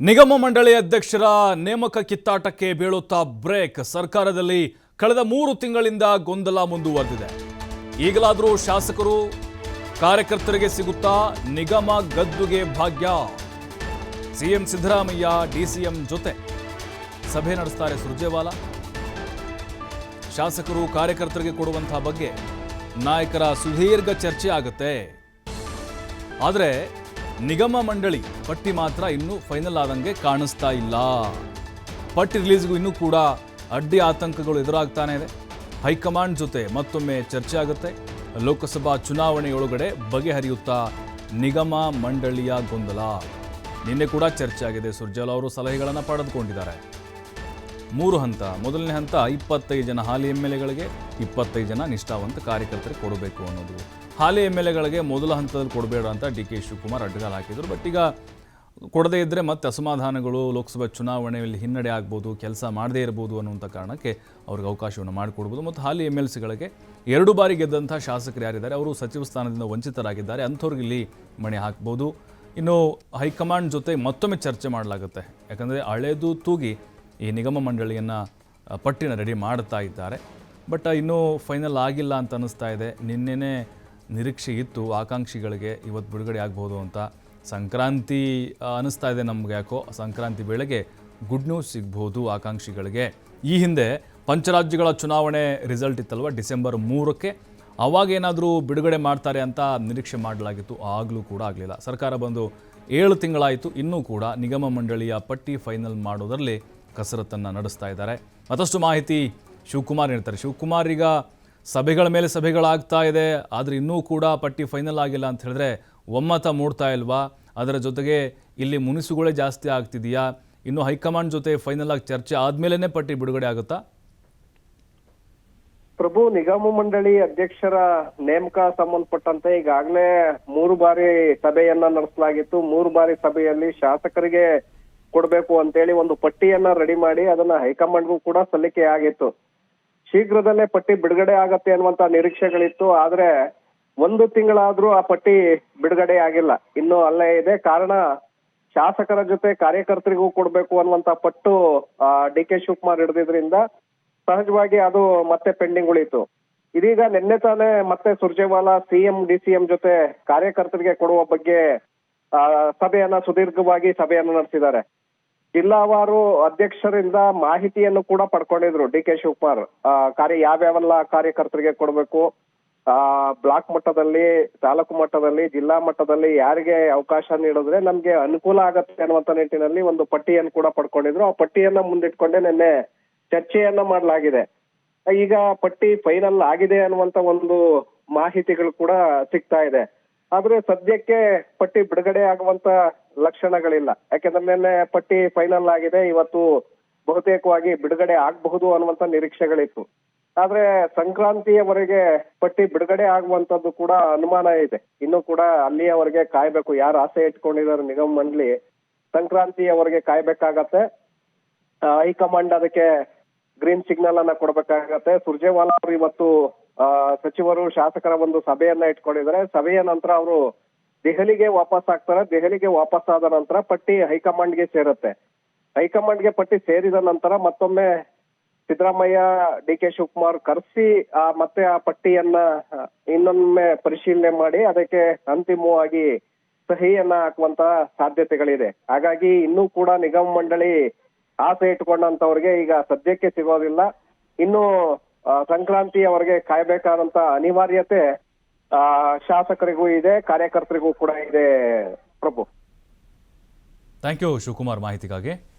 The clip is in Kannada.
ನಿಗಮ ಮಂಡಳಿ ಅಧ್ಯಕ್ಷರ ನೇಮಕ ಕಿತ್ತಾಟಕ್ಕೆ ಬೀಳುತ್ತಾ ಬ್ರೇಕ್. ಸರ್ಕಾರದಲ್ಲಿ ಕಳೆದ ಮೂರು ತಿಂಗಳಿಂದ ಗೊಂದಲ ಮುಂದುವರೆದಿದೆ. ಈಗಲಾದರೂ ಶಾಸಕರು, ಕಾರ್ಯಕರ್ತರಿಗೆ ಸಿಗುತ್ತಾ ನಿಗಮ ಗದ್ದುಗೆ ಭಾಗ್ಯ. ಸಿಎಂ ಸಿದ್ದರಾಮಯ್ಯ, ಡಿಸಿಎಂ ಜೊತೆ ಸಭೆ ನಡೆಸ್ತಾರೆ ಸುರ್ಜೇವಾಲಾ. ಶಾಸಕರು, ಕಾರ್ಯಕರ್ತರಿಗೆ ಕೊಡುವಂತಹ ಬಗ್ಗೆ ನಾಯಕರ ಸುದೀರ್ಘ ಚರ್ಚೆ ಆಗುತ್ತೆ. ಆದರೆ ನಿಗಮ ಮಂಡಳಿ ಪಟ್ಟಿ ಮಾತ್ರ ಇನ್ನೂ ಫೈನಲ್ ಆದಂಗೆ ಕಾಣಿಸ್ತಾ ಇಲ್ಲ. ಪಟ್ಟಿ ರಿಲೀಸ್ಗೂ ಇನ್ನೂ ಕೂಡ ಅಡ್ಡಿ ಆತಂಕಗಳು ಎದುರಾಗ್ತಾನೆ ಇದೆ. ಹೈಕಮಾಂಡ್ ಜೊತೆ ಮತ್ತೊಮ್ಮೆ ಚರ್ಚೆ ಆಗುತ್ತೆ. ಲೋಕಸಭಾ ಚುನಾವಣೆಯೊಳಗಡೆ ಬಗೆಹರಿಯುತ್ತಾ ನಿಗಮ ಮಂಡಳಿಯ ಗೊಂದಲ. ನಿನ್ನೆ ಕೂಡ ಚರ್ಚೆ ಆಗಿದೆ. ಸುರ್ಜಾಲ್ ಅವರು ಸಲಹೆಗಳನ್ನು ಪಡೆದುಕೊಂಡಿದ್ದಾರೆ. ಮೂರು ಹಂತ. ಮೊದಲನೇ ಹಂತ, ಇಪ್ಪತ್ತೈದು ಜನ ಹಾಲಿ ಎಂ ಎಲ್ ಎಗಳಿಗೆ ಇಪ್ಪತ್ತೈದು ಜನ ನಿಷ್ಠಾವಂತ ಕಾರ್ಯಕರ್ತರಿಗೆ ಕೊಡಬೇಕು ಅನ್ನೋದು. ಹಾಲಿ ಎಂ ಎಲ್ ಎಗಳಿಗೆ ಮೊದಲ ಹಂತದಲ್ಲಿ ಕೊಡಬೇಡ ಅಂತ ಡಿ ಕೆ ಶಿವಕುಮಾರ್ ಅಡ್ಡಗಾಲ ಹಾಕಿದರು. ಬಟ್ ಈಗ ಕೊಡದೇ ಇದ್ದರೆ ಮತ್ತೆ ಅಸಮಾಧಾನಗಳು, ಲೋಕಸಭಾ ಚುನಾವಣೆಯಲ್ಲಿ ಹಿನ್ನಡೆ ಆಗ್ಬೋದು, ಕೆಲಸ ಮಾಡದೇ ಇರ್ಬೋದು ಅನ್ನುವಂಥ ಕಾರಣಕ್ಕೆ ಅವ್ರಿಗೆ ಅವಕಾಶವನ್ನು ಮಾಡಿಕೊಡ್ಬೋದು. ಮತ್ತು ಹಾಲಿ ಎಂ ಎಲ್ ಸಿಗಳಿಗೆ ಎರಡು ಬಾರಿ ಗೆದ್ದಂಥ ಶಾಸಕರು ಯಾರಿದ್ದಾರೆ? ಅವರು ಸಚಿವ ಸ್ಥಾನದಿಂದ ವಂಚಿತರಾಗಿದ್ದಾರೆ. ಅಂಥವ್ರಿಗೆ ಇಲ್ಲಿ ಮಣೆ ಹಾಕ್ಬೋದು. ಇನ್ನು ಹೈಕಮಾಂಡ್ ಜೊತೆ ಮತ್ತೊಮ್ಮೆ ಚರ್ಚೆ ಮಾಡಲಾಗುತ್ತೆ. ಯಾಕಂದರೆ ಹಳೇದು ತೂಗಿ ಈ ನಿಗಮ ಮಂಡಳಿಯನ್ನು, ಪಟ್ಟಿನ ರೆಡಿ ಮಾಡ್ತಾ ಇದ್ದಾರೆ. ಬಟ್ ಇನ್ನೂ ಫೈನಲ್ ಆಗಿಲ್ಲ ಅಂತ ಅನ್ನಿಸ್ತಾ ಇದೆ. ನಿನ್ನೆನೇ ನಿರೀಕ್ಷೆ ಇತ್ತು, ಆಕಾಂಕ್ಷಿಗಳಿಗೆ ಇವತ್ತು ಬಿಡುಗಡೆ ಆಗ್ಬೋದು ಅಂತ. ಸಂಕ್ರಾಂತಿ ಅನ್ನಿಸ್ತಾ ಇದೆ ನಮ್ಗೆ ಯಾಕೋ, ಸಂಕ್ರಾಂತಿ ವೇಳೆಗೆ ಗುಡ್ ನ್ಯೂಸ್ ಸಿಗ್ಬೋದು ಆಕಾಂಕ್ಷಿಗಳಿಗೆ. ಈ ಹಿಂದೆ ಪಂಚರಾಜ್ಯಗಳ ಚುನಾವಣೆ ರಿಸಲ್ಟ್ ಇತ್ತಲ್ವ, ಡಿಸೆಂಬರ್ ಮೂರಕ್ಕೆ? ಅವಾಗೇನಾದರೂ ಬಿಡುಗಡೆ ಮಾಡ್ತಾರೆ ಅಂತ ನಿರೀಕ್ಷೆ ಮಾಡಲಾಗಿತ್ತು, ಆಗಲೂ ಕೂಡ ಆಗಲಿಲ್ಲ. ಸರ್ಕಾರ ಬಂದು ಏಳು ತಿಂಗಳಾಯಿತು, ಇನ್ನೂ ಕೂಡ ನಿಗಮ ಮಂಡಳಿಯ ಪಟ್ಟಿ ಫೈನಲ್ ಮಾಡೋದರಲ್ಲಿ ಕಸರತ್ತನ್ನು ನಡೆಸ್ತಾ ಇದ್ದಾರೆ. ಮತ್ತಷ್ಟು ಮಾಹಿತಿ ಶಿವಕುಮಾರ್ ಹೇಳ್ತಾರೆ. ಶಿವಕುಮಾರ್, ಈಗ ಸಭೆಗಳ ಮೇಲೆ ಸಭೆಗಳಾಗ್ತಾ ಇದೆ, ಆದರೆ ಇನ್ನೂ ಕೂಡ ಪಟ್ಟಿ ಫೈನಲ್ ಆಗಿಲ್ಲ ಅಂತ ಹೇಳಿದ್ರೆ ಒಮ್ಮತ ಮೂಡ್ತಾ ಇಲ್ವಾ? ಅದರ ಜೊತೆಗೆ ಇಲ್ಲಿ ಮುನಿಸುಗಳೇ ಜಾಸ್ತಿ ಆಗ್ತಿದೆಯಾ? ಇನ್ನು ಹೈಕಮಾಂಡ್ ಜೊತೆ ಫೈನಲ್ ಆಗಿ ಚರ್ಚೆ ಆದಮೇಲೆ ಪಟ್ಟಿ ಬಿಡುಗಡೆ ಆಗುತ್ತಾ? ಪ್ರಭು, ನಿಗಮ ಮಂಡಳಿ ಅಧ್ಯಕ್ಷರ ನೇಮಕ ಸಂಬಂಧಪಟ್ಟಂತೆ ಈಗಾಗಲೇ ಮೂರು ಬಾರಿ ಸಭೆಯನ್ನ ನಡೆಸಲಾಗಿತ್ತು. ಮೂರು ಬಾರಿ ಸಭೆಯಲ್ಲಿ ಶಾಸಕರಿಗೆ ಕೊಡಬೇಕು ಅಂತೇಳಿ ಒಂದು ಪಟ್ಟಿಯನ್ನ ರೆಡಿ ಮಾಡಿ ಅದನ್ನ ಹೈಕಮಾಂಡ್ಗೂ ಕೂಡ ಸಲ್ಲಿಕೆ ಆಗಿತ್ತು. ಶೀಘ್ರದಲ್ಲೇ ಪಟ್ಟಿ ಬಿಡುಗಡೆ ಆಗತ್ತೆ ಅನ್ನುವಂತ ನಿರೀಕ್ಷೆಗಳಿತ್ತು. ಆದ್ರೆ ಒಂದು ತಿಂಗಳಾದ್ರೂ ಆ ಪಟ್ಟಿ ಬಿಡುಗಡೆ ಆಗಿಲ್ಲ. ಇನ್ನು ಅಲ್ಲೇ ಇದೆ. ಕಾರಣ ಶಾಸಕರ ಜೊತೆ ಕಾರ್ಯಕರ್ತರಿಗೂ ಕೊಡ್ಬೇಕು ಅನ್ನುವಂತ ಪಟ್ಟು ಡಿ ಕೆ ಶಿವಕುಮಾರ್ ಹಿಡಿದಿದ್ರಿಂದ ಸಹಜವಾಗಿ ಅದು ಮತ್ತೆ ಪೆಂಡಿಂಗ್ ಉಳಿತು ಇದೀಗ ನಿನ್ನೆ ತಾನೇ ಮತ್ತೆ ಸುರ್ಜೇವಾಲಾ ಸಿಎಂ ಡಿಸಿಎಂ ಜೊತೆ ಕಾರ್ಯಕರ್ತರಿಗೆ ಕೊಡುವ ಬಗ್ಗೆ ಸಭೆಯನ್ನ ಸುದೀರ್ಘವಾಗಿ ಸಭೆಯನ್ನ ನಡೆಸಿದ್ದಾರೆ. ಜಿಲ್ಲಾವಾರು ಅಧ್ಯಕ್ಷರಿಂದ ಮಾಹಿತಿಯನ್ನು ಕೂಡ ಪಡ್ಕೊಂಡಿದ್ರು ಡಿ ಕೆ ಶಿವಕುಮಾರ್. ಕಾರ್ಯ ಯಾವ್ಯಾವೆಲ್ಲ ಕಾರ್ಯಕರ್ತರಿಗೆ ಕೊಡಬೇಕು? ಆ, ಬ್ಲಾಕ್ ಮಟ್ಟದಲ್ಲಿ, ತಾಲೂಕು ಮಟ್ಟದಲ್ಲಿ, ಜಿಲ್ಲಾ ಮಟ್ಟದಲ್ಲಿ ಯಾರಿಗೆ ಅವಕಾಶ ನೀಡಿದ್ರೆ ನಮ್ಗೆ ಅನುಕೂಲ ಆಗತ್ತೆ ಅನ್ನುವಂತ ನಿಟ್ಟಿನಲ್ಲಿ ಒಂದು ಪಟ್ಟಿಯನ್ನು ಕೂಡ ಪಡ್ಕೊಂಡಿದ್ರು. ಆ ಪಟ್ಟಿಯನ್ನ ಮುಂದಿಟ್ಕೊಂಡೆ ನಿನ್ನೆ ಚರ್ಚೆಯನ್ನ ಮಾಡಲಾಗಿದೆ. ಈಗ ಪಟ್ಟಿ ಫೈನಲ್ ಆಗಿದೆ ಅನ್ನುವಂತ ಒಂದು ಮಾಹಿತಿಗಳು ಕೂಡ ಸಿಗ್ತಾ ಇದೆ. ಆದ್ರೆ ಸದ್ಯಕ್ಕೆ ಪಟ್ಟಿ ಬಿಡುಗಡೆ ಆಗುವಂತ ಲಕ್ಷಣಗಳಿಲ್ಲ. ಯಾಕೆಂದ್ರೆ ನಿನ್ನೆ ಪಟ್ಟಿ ಫೈನಲ್ ಆಗಿದೆ. ಇವತ್ತು ಬಹುತೇಕವಾಗಿ ಬಿಡುಗಡೆ ಆಗಬಹುದು ಅನ್ನುವಂತ ನಿರೀಕ್ಷೆಗಳಿತ್ತು. ಆದ್ರೆ ಸಂಕ್ರಾಂತಿಯವರೆಗೆ ಪಟ್ಟಿ ಬಿಡುಗಡೆ ಆಗುವಂತದ್ದು ಕೂಡ ಅನುಮಾನ ಇದೆ. ಇನ್ನು ಕೂಡ ಅಲ್ಲಿಯವರೆಗೆ ಕಾಯ್ಬೇಕು. ಯಾರು ಆಸೆ ಇಟ್ಕೊಂಡಿದ್ದಾರೆ ನಿಗಮ ಮಂಡಳಿ, ಸಂಕ್ರಾಂತಿಯವರೆಗೆ ಕಾಯ್ಬೇಕಾಗತ್ತೆ. ಹೈಕಮಾಂಡ್ ಅದಕ್ಕೆ ಗ್ರೀನ್ ಸಿಗ್ನಲ್ ಅನ್ನ ಕೊಡ್ಬೇಕಾಗತ್ತೆ. ಸುರ್ಜೇವಾಲಾ ಅವರು ಇವತ್ತು ಸಚಿವರು ಶಾಸಕರ ಒಂದು ಸಭೆಯನ್ನ ಇಟ್ಕೊಂಡಿದ್ದಾರೆ. ಸಭೆಯ ನಂತರ ಅವರು ದೆಹಲಿಗೆ ವಾಪಸ್ ಆಗ್ತಾರೆ, ದೆಹಲಿಗೆ ವಾಪಸ್ ಆದ ನಂತರ ಪಟ್ಟಿ ಹೈಕಮಾಂಡ್ಗೆ ಸೇರುತ್ತೆ. ಹೈಕಮಾಂಡ್ಗೆ ಪಟ್ಟಿ ಸೇರಿದ ನಂತರ ಮತ್ತೊಮ್ಮೆ ಸಿದ್ದರಾಮಯ್ಯ ಡಿ ಕೆ ಶಿವಕುಮಾರ್ ಕರೆಸಿ, ಆ ಮತ್ತೆ ಆ ಪಟ್ಟಿಯನ್ನ ಇನ್ನೊಮ್ಮೆ ಪರಿಶೀಲನೆ ಮಾಡಿ ಅದಕ್ಕೆ ಅಂತಿಮವಾಗಿ ಸಹಿಯನ್ನ ಹಾಕುವಂತ ಸಾಧ್ಯತೆಗಳಿದೆ. ಹಾಗಾಗಿ ಇನ್ನೂ ಕೂಡ ನಿಗಮ ಮಂಡಳಿ ಆಸೆ ಇಟ್ಕೊಂಡಂತವ್ರಿಗೆ ಈಗ ಸದ್ಯಕ್ಕೆ ಸಿಗೋದಿಲ್ಲ. ಇನ್ನು ಸಂಕ್ರಾಂತಿ ಅವರಿಗೆ ಕಾಯ್ಬೇಕಾದಂತ ಅನಿವಾರ್ಯತೆ ಶಾಸಕರಿಗೂ ಇದೆ ಕಾರ್ಯಕರ್ತರಿಗೂ ಕೂಡ ಇದೆ ಪ್ರಭು. ಥ್ಯಾಂಕ್ ಯು ಶಿವಕುಮಾರ್ ಮಾಹಿತಿಗಾಗಿ.